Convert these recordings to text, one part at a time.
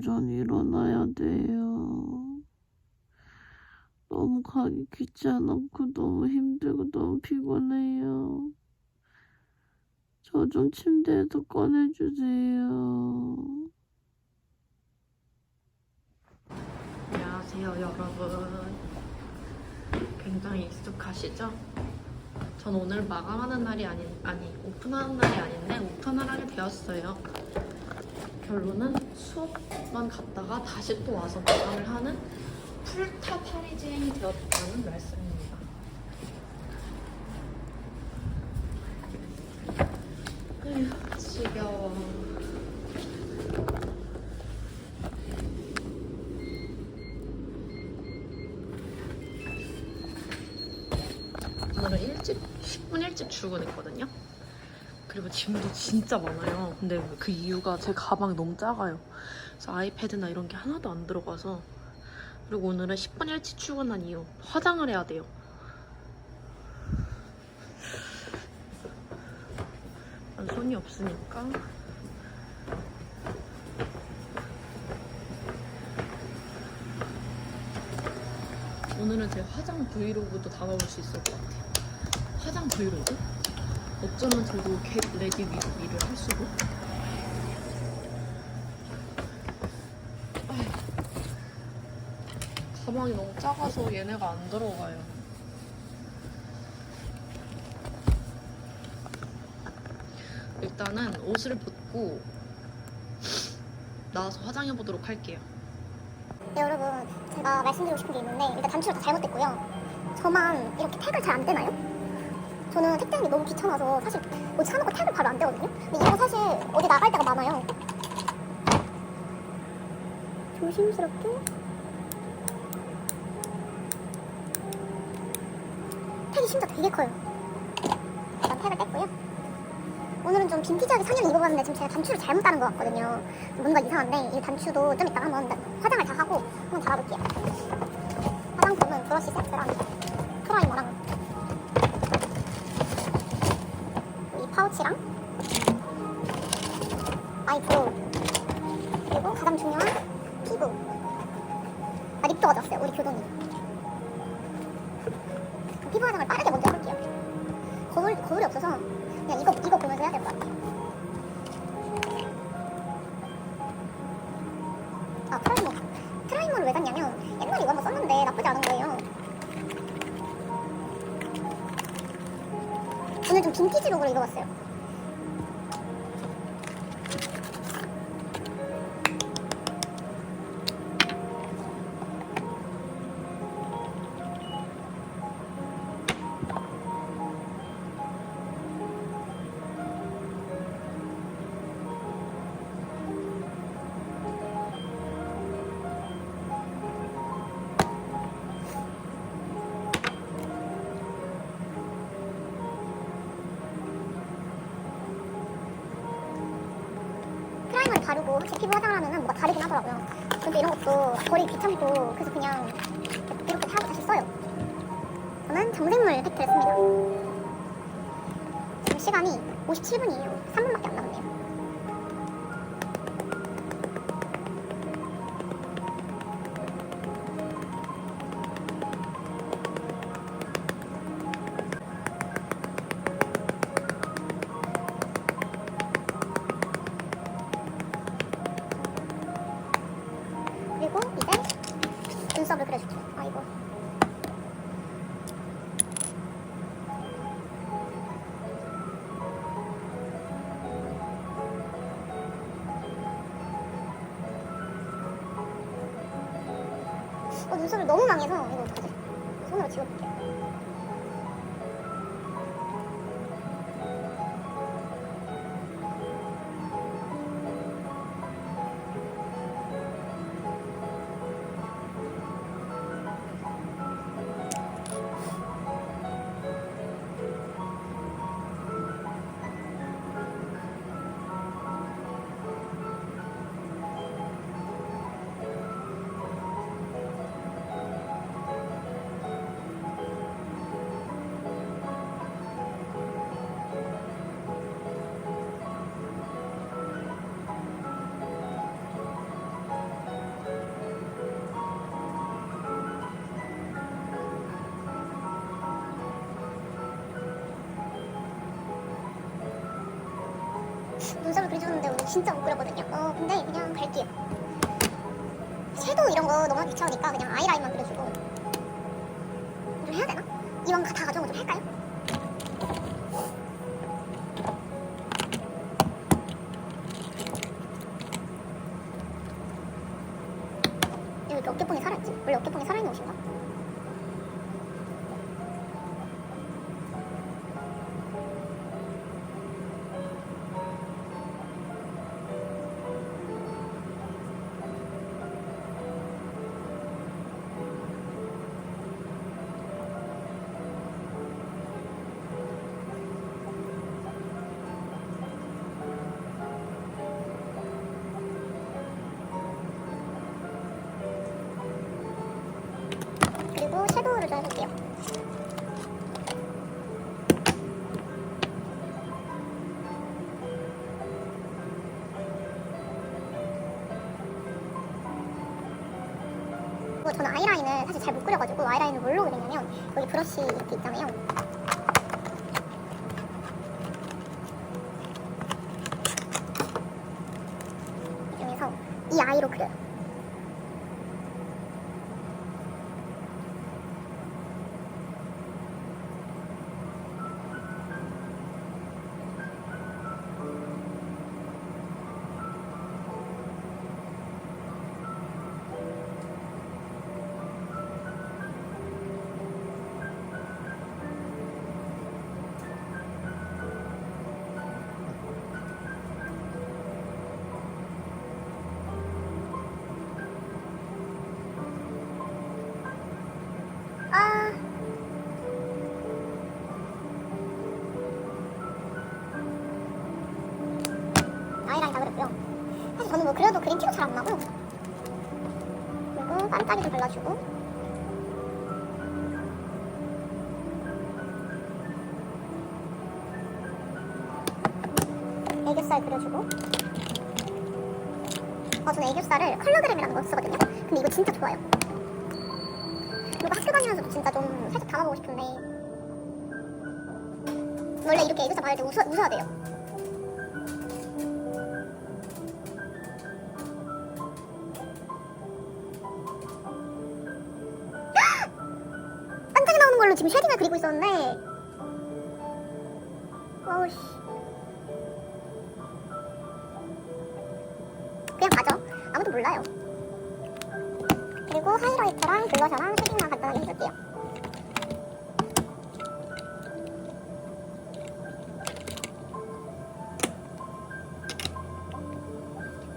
지금 전 일어나야 돼요. 너무 가기 귀찮고 너무 힘들고 너무 피곤해요. 저 좀 침대에서 꺼내주세요. 안녕하세요, 여러분. 굉장히 익숙하시죠? 전 오늘 마감하는 날이 아니, 아니, 오픈하는 날이 아닌데 오픈을 하게 되었어요. 결론은 수업만 갔다가 다시 또 와서 마감을 하는 풀타 파리지앵이 되었다는 말씀입니다. 에휴, 지겨워. 오늘은 일찍 10분 일찍 출근했거든요. 그리고 짐도 진짜 많아요. 근데 그 이유가 제 가방이 너무 작아요. 그래서 아이패드나 이런 게 하나도 안 들어가서 그리고 오늘은 10분 일찍 출근한 이유 화장을 해야 돼요. 난 손이 없으니까 오늘은 제 화장 브이로그도 담아볼 수 있을 것 같아요. 화장 브이로그? 어쩌면 저도 겟 레디 위, 위를 할 수도? 가방이 너무 작아서 얘네가 안 들어가요. 일단은 옷을 벗고 나와서 화장해 보도록 할게요. 네, 여러분 제가 말씀드리고 싶은 게 있는데 일단 단추가 다 잘못됐고요 저만 이렇게 택을 잘안 떼나요? 저는 택배하는 게 너무 귀찮아서 사실 뭐 사놓고 택을 바로 안 떼거든요. 근데 이거 사실 어디 나갈 때가 많아요. 조심스럽게. 택이 심지어 되게 커요. 일단 택을 뗐고요. 오늘은 좀 빈티지하게 상의를 입어봤는데 지금 제가 단추를 잘못 따는 것 같거든요. 뭔가 이상한데 이 단추도 좀 이따가 한번 화장을 다 하고 한번 달아볼게요. 화장품은 브러쉬 세트랑 프라이머랑 피부 아 립도 가져왔어요 우리 교동이 그 피부 화장을 빠르게 먼저 해볼게요. 거울, 거울이 없어서 그냥 이거, 이거 보면서 해야 될 것 같아요. 아 프라이머 프라이머를 왜 샀냐면 옛날에 이거 한번 썼는데 나쁘지 않은 거예요. 오늘 좀 빈티지 룩으로 입어봤어요 바르고 확실히 피부 화장을 하면 뭐가 다르긴 하더라고요. 근데 이런 것도 버리기 귀찮고 그래서 그냥 이렇게 타고 다시 써요. 저는 정생물 팩트를 씁니다. 지금 시간이 57분이에요 어, 눈썹을 너무 망해서 눈썹을 그려주는데 오늘 진짜 못 그렸거든요. 어, 근데 그냥 갈게요. 섀도우 이런 거 너무 귀찮으니까 그냥 아이라인만 그려주고 좀 해야 되나? 이왕 다 가져온 거 좀 할까요? 저는 아이라인을 사실 잘 못 그려가지고 아이라인을 뭘로 그리냐면 여기 브러쉬 이렇게 있잖아요. 이 중에서 이 아이로 그려요. 티도 잘 안 나고. 그리고 반짝이 좀 발라주고. 애교살 그려주고. 어, 저는 애교살을 컬러 그램이라는 걸 쓰거든요. 근데 이거 진짜 좋아요. 이거 학교 다니면서도 진짜 좀 살짝 담아보고 싶은데 원래 이렇게 애교살 바를 때 웃어, 웃어야 돼요 지금 쉐딩을 그리고 있었는데 어우씨 그냥 가죠 아무도 몰라요 그리고 하이라이터랑 블러셔랑 쉐딩만 간단하게 해줄게요.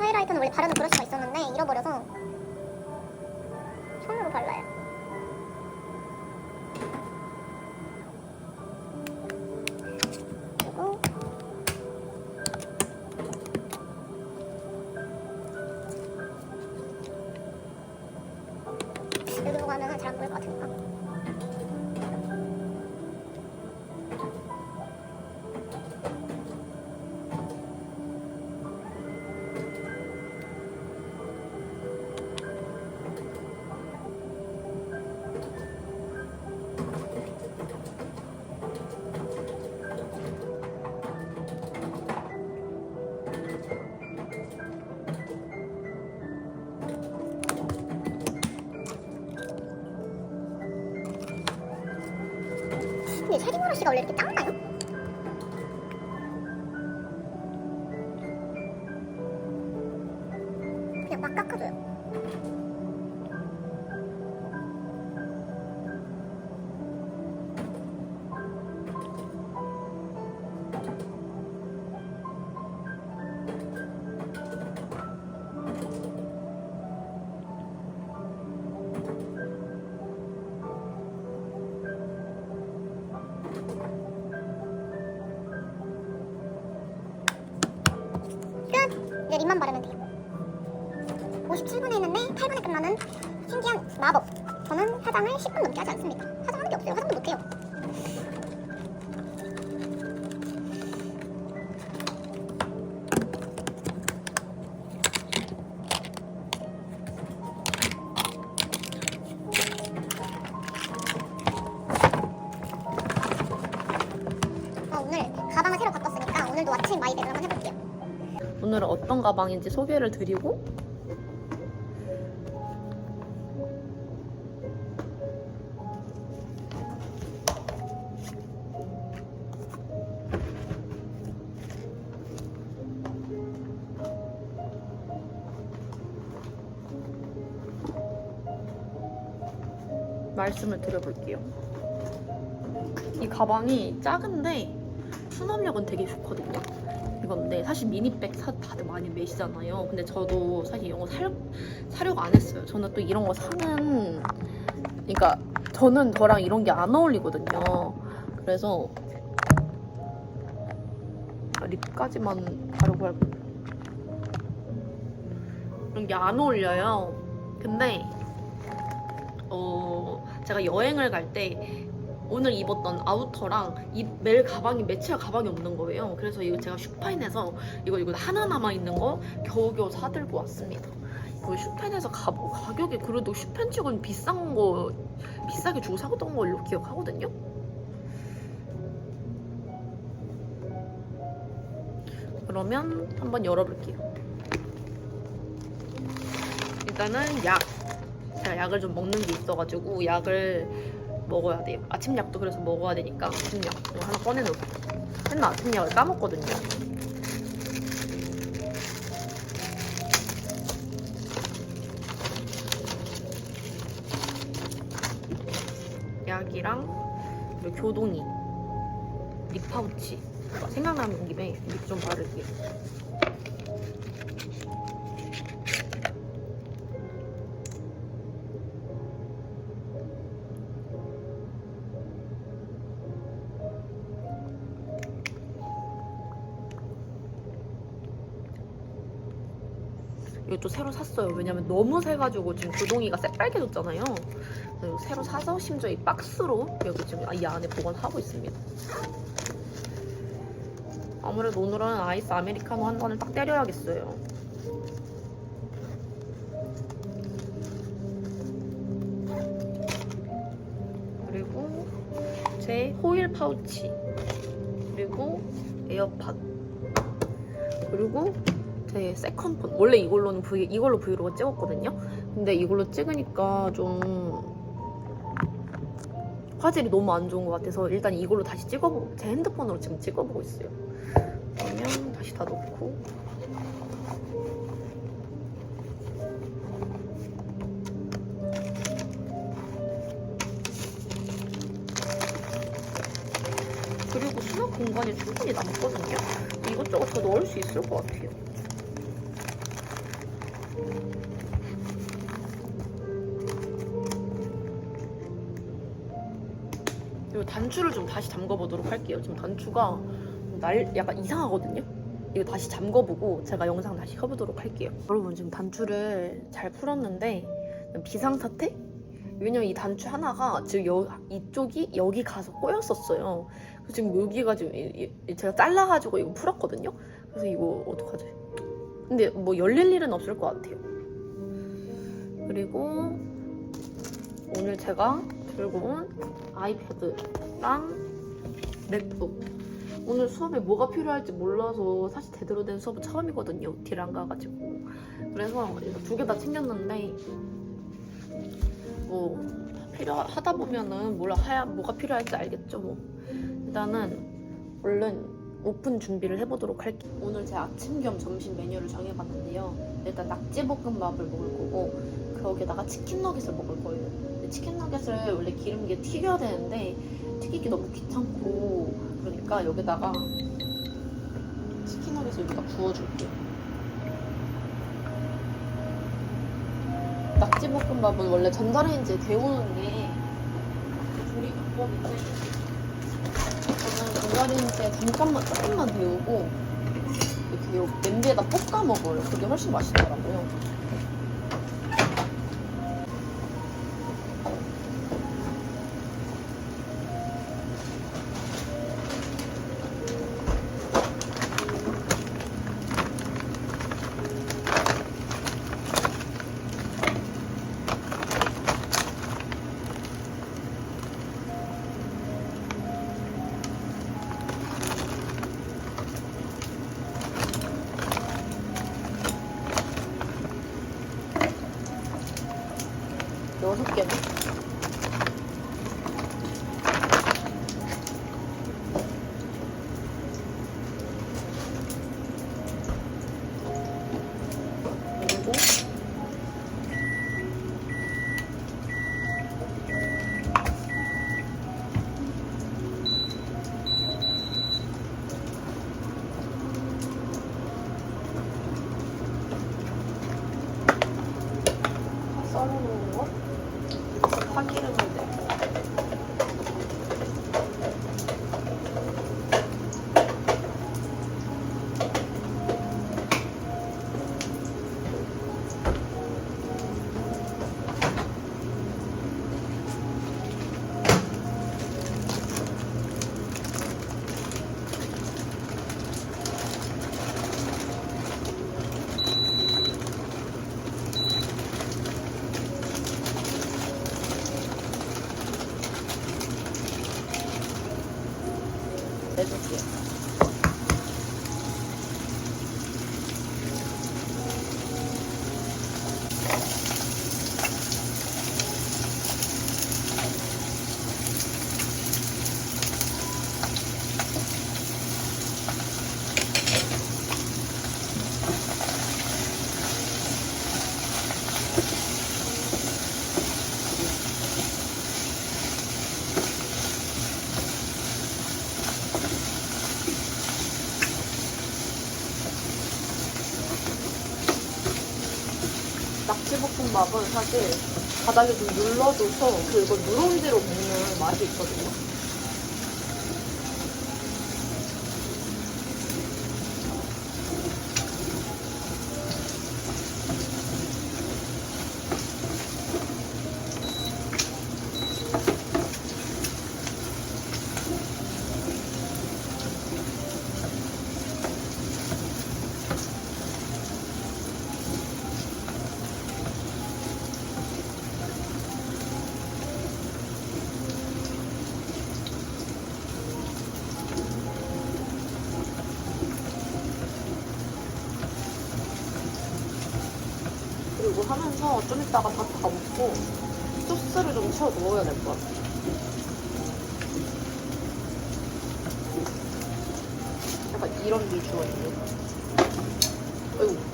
하이라이터는 원래 바르는 브러쉬가 있었는데 잃어버려서 손으로 발라요. 브러쉬가 원래 이렇게 작 립만 바르면 돼요. 57분에 했는데 8분에 끝나는 신기한 마법. 저는 화장을 10분 넘게 하지 않습니다. 화장하는 게 없어요. 화장도 못해요. 어, 오늘 가방을 새로 바꿨으니까 오늘도 왓츠 마이백을 한번 해볼게요. 오늘은 어떤 가방인지 소개를 드리고 말씀을 드려볼게요. 이 가방이 작은데 수납력은 되게 좋거든요. 이건데 사실 미니백 사, 다들 많이 매시잖아요. 근데 저도 사실 이런 거 사, 사려고 안 했어요. 저는 또 이런 거 사는 그러니까 저는 저랑 이런 게 안 어울리거든요. 그래서 아, 립까지만 바르고 할 이런 게 안 어울려요. 근데 어 제가 여행을 갈 때 오늘 입었던 아우터랑 이멜 가방이 매치할 가방이 없는 거예요. 그래서 이거 제가 슈파인에서 이거 이거 하나 남아 있는 거 겨우겨우 사들고 왔습니다. 이거 슈펜에서 가, 가격이 그래도 슈펜 치고는 비싼 거 비싸게 주고 사던 걸로 기억하거든요. 그러면 한번 열어볼게요. 일단은 약. 제가 약을 좀 먹는 게 있어가지고 약을 먹어야 돼요. 아침 약도 그래서 먹어야 되니까 아침 약 이거 하나 꺼내놓을게요. 맨날 아침 약을 까먹거든요. 약이랑 그리고 교동이 립 파우치 생각나는 김에 립 좀 바를게요. 이것도 새로 샀어요. 왜냐면 너무 새가지고 지금 교동이가 새빨개졌잖아요. 새로 사서 심지어 이 박스로 여기 지금 이 안에 보관하고 있습니다. 아무래도 오늘은 아이스 아메리카노 한 잔을 딱 때려야겠어요. 그리고 제 호일 파우치 그리고 에어팟 그리고 제 세컨폰 원래 이걸로는 브이, 이걸로 브이로그 찍었거든요. 근데 이걸로 찍으니까 좀 화질이 너무 안 좋은 것 같아서 일단 이걸로 다시 찍어보고 제 핸드폰으로 지금 찍어보고 있어요. 그러면 다시 다 넣고. 그리고 수납 공간이 충분히 남거든요. 이것저것 더 넣을 수 있을 것 같아요 그리고 단추를 좀 다시 잠궈보도록 할게요. 지금 단추가 날 약간 이상하거든요. 이거 다시 잠궈보고 제가 영상 다시 켜보도록 할게요. 여러분 지금 단추를 잘 풀었는데 비상사태? 왜냐면 이 단추 하나가 지금 여, 이쪽이 여기 가서 꼬였었어요. 그래서 지금 여기가 지금 이- 이- 제가 잘라가지고 이거 풀었거든요. 그래서 이거 어떡하지? 근데 뭐 열릴 일은 없을 것 같아요. 그리고 오늘 제가 들고 온 아이패드랑 맥북. 오늘 수업에 뭐가 필요할지 몰라서 사실 제대로 된 수업은 처음이거든요. OT를 안 가가지고. 그래서 두 개 다 챙겼는데 뭐 필요하다 보면은 뭘 해야 뭐가 필요할지 알겠죠. 뭐 일단은 얼른 오픈 준비를 해보도록 할게요. 오늘 제 아침 겸 점심 메뉴를 정해봤는데요. 일단 낙지볶음밥을 먹을 거고 거기에다가 치킨 너겟을 먹을 거예요. 근데 치킨 너겟을 원래 기름기에 튀겨야 되는데 튀기기 너무 귀찮고 그러니까 여기다가 치킨 너겟을 여기다 부어줄게요. 낙지볶음밥은 원래 전자레인지에 데우는 게 조리 방법인데 저는 전자레인지에 잠깐만 조금만 데우고 이렇게 요 냄비에다 볶아 먹어요. 그게 훨씬 맛있더라고요. 여섯 개만. 그리고 썰어놓은 거 파기름을 내고 내줄게요. 낙지볶음 밥은 사실 바닥에 좀 눌러줘서 그리고 누룽지로 먹는 맛이 있거든요. 하면서 좀 이따가 다다 먹고 소스를 좀 채워 넣어야 될 것 같아요. 약간 이런 비주얼이에요. 아이고.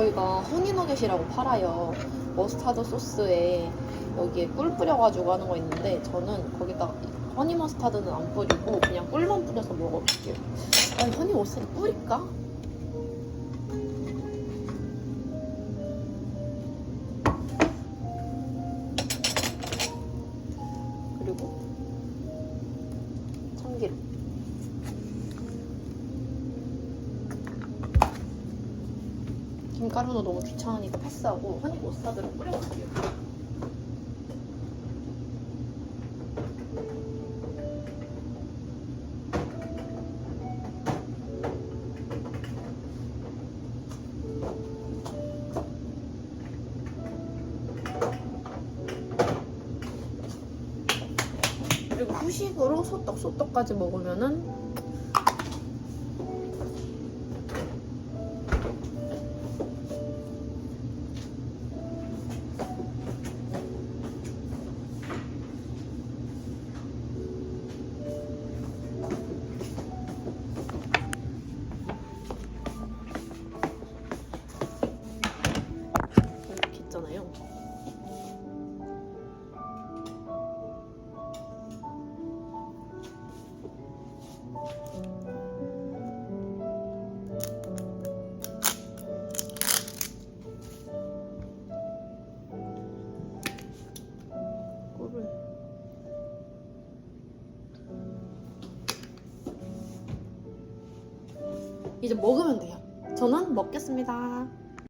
저희가 허니너겟이라고 팔아요. 머스타드 소스에 여기에 꿀 뿌려가지고 하는 거 있는데 저는 거기다 허니 머스타드는 안 뿌리고 그냥 꿀만 뿌려서 먹어볼게요. 아니 허니 머스타드 뿌릴까? 김가루도 너무 귀찮으니까 패스하고 허니 머스타드를 뿌려볼게요. 그리고 후식으로 소떡 소떡까지 먹으면은 이제 먹으면 돼요. 저는 먹겠습니다.